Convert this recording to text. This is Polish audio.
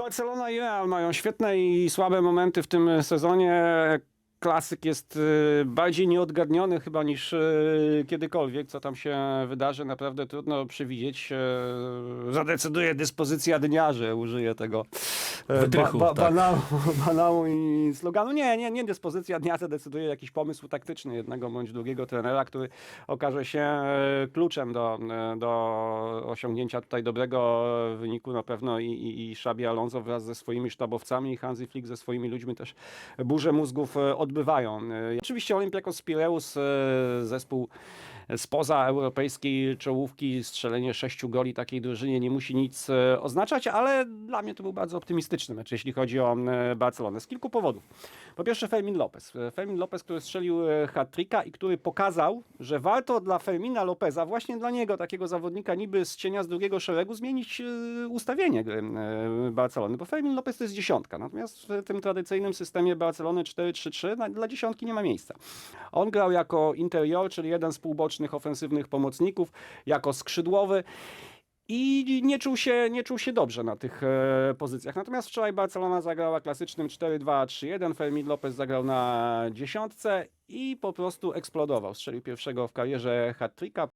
Barcelona i Real mają świetne i słabe momenty w tym sezonie. Klasyk jest y, bardziej nieodgadniony chyba niż y, kiedykolwiek, co tam się wydarzy. Naprawdę trudno przewidzieć. E, Zadecyduje dyspozycja dnia, że użyję tego e, Wytrychu, tak. banału, banału i sloganu. Nie, nie, nie dyspozycja dnia, zadecyduje jakiś pomysł taktyczny jednego bądź drugiego trenera, który okaże się e, kluczem do, e, do osiągnięcia tutaj dobrego wyniku na pewno i, i, i Szabi Alonso wraz ze swoimi sztabowcami i Hansi Flick ze swoimi ludźmi też burzę mózgów e, odbywają. E, Oczywiście Olympiakos Pireus, e, zespół spoza europejskiej czołówki, strzelenie sześciu goli takiej drużynie nie musi nic e, oznaczać, ale dla mnie to był bardzo optymistyczny mecz, jeśli chodzi o e, Barcelonę. Z kilku powodów. Po pierwsze Fermin Lopez. Fermin Lopez, który strzelił e, hat-tricka i który pokazał, że warto dla Fermina Lopeza, właśnie dla niego, takiego zawodnika niby z cienia z drugiego szeregu, zmienić ustawienie Barcelony, bo Fermin Lopez to jest dziesiątka, natomiast w tym tradycyjnym systemie Barcelony 4-3-3 na- dla dziesiątki nie ma miejsca. On grał jako interior, czyli jeden z półbocznych ofensywnych pomocników, jako skrzydłowy i nie czuł się, nie czuł się dobrze na tych e, pozycjach. Natomiast wczoraj Barcelona zagrała klasycznym 4-2-3-1, Fermin Lopez zagrał na dziesiątce i po prostu eksplodował. Strzelił pierwszego w karierze hat-tricka.